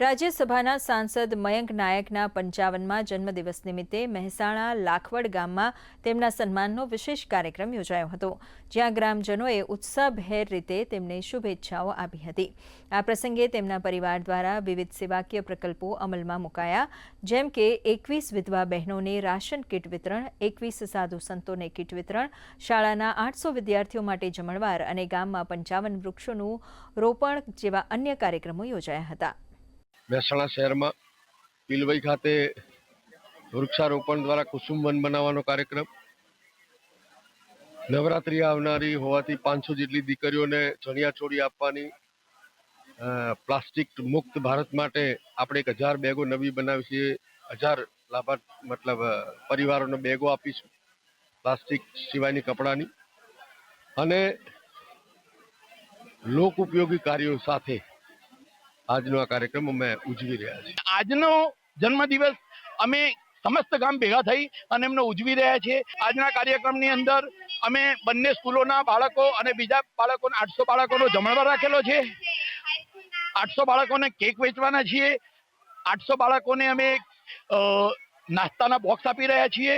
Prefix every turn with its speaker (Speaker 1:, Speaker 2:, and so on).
Speaker 1: રાજ્યસભાના સાંસદ મયંક નાયકના પંચાવનમાં જન્મદિવસ નિમિત્તે મહેસાણા લાખવડ ગામમાં તેમના સન્માનનો વિશેષ કાર્યક્રમ યોજાયો હતો, જ્યાં ગ્રામજનોએ ઉત્સાહભેર રીતે તેમને શુભેચ્છાઓ આપી હતી. આ પ્રસંગે તેમના પરિવાર દ્વારા વિવિધ સેવાકીય પ્રકલ્પો અમલમાં મુકાયા, જેમ કે એકવીસ વિધવા બહેનોને રાશન કીટ વિતરણ, એકવીસ સાધુ સંતોને કીટ વિતરણ, શાળાના આઠસો વિદ્યાર્થીઓ માટે જમણવાર અને ગામમાં પંચાવન વૃક્ષોનું રોપણ જેવા અન્ય કાર્યક્રમો યોજાયા હતા.
Speaker 2: મહેસાણા શહેરમાં પીલવઈ ખાતે વૃક્ષારોપણ દ્વારા કુસુમ વન બનાવવાનો કાર્યક્રમ. નવરાત્રિ આવનારી હોવાથી પાંચસો જેટલી દીકરીઓને ચણિયા ચોળી આપવાની પ્લાસ્ટિક મુક્ત ભારત માટે આપણે એક હજાર બેગો નવી બનાવી છીએ હજાર લાભાર્થ, મતલબ પરિવારોને બેગો આપીશું પ્લાસ્ટિક સિવાયની કપડાની. અને લોક ઉપયોગી કાર્યો સાથે આજનો આ કાર્યક્રમ અમે ઉજવી રહ્યા છીએ.
Speaker 3: આજનો જન્મદિવસ અમે સમસ્ત ગામ ભેગા થઈ અને એમને ઉજવી રહ્યા છીએ. આજના કાર્યક્રમની અંદર અમે બંને સ્કૂલોના બાળકો અને બીજા બાળકોના આઠસો બાળકોનો જમણવાર રાખેલો છે. આઠસો બાળકોને કેક વેચવાના છીએ. આઠસો બાળકોને અમે નાસ્તાના બોક્સ આપી રહ્યા છીએ.